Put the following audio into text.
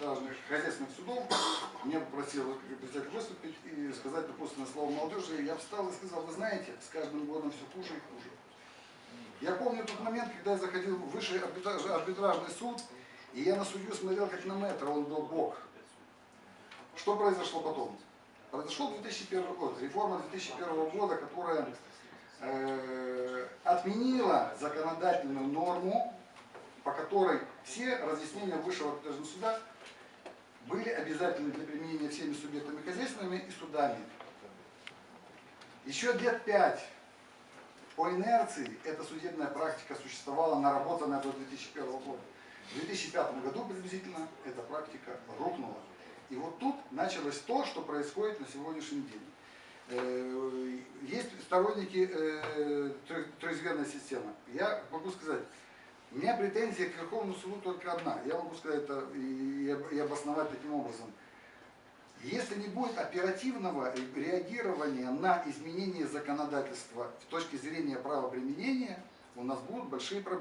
арбитражных хозяйственных судов, меня попросил председатель выступить и сказать напутственное слово молодежи. Я встал и сказал, вы знаете, с каждым годом все хуже и хуже. Я помню тот момент, когда я заходил в высший арбитраж- арбитражный суд, и я на судью смотрел как на метр, он был бог. Что произошло потом? Произошел 2001 год, реформа 2001 года, которая э, отменила законодательную норму, по которой все разъяснения высшего арбитражного суда были обязательны для применения всеми субъектами хозяйственными и судами. Еще лет пять по инерции эта судебная практика существовала, наработанная до 2001 года. В 2005 году приблизительно эта практика рухнула. И вот тут началось то, что происходит на сегодняшний день. Э, Есть сторонники э, трех- трехзвенной системы. Я могу сказать, у меня претензия к Верховному суду только одна. Я могу сказать это и, и об- и обосновать таким образом. Если не будет оперативного реагирования на изменение законодательства с точки зрения правоприменения, у нас будут большие проблемы.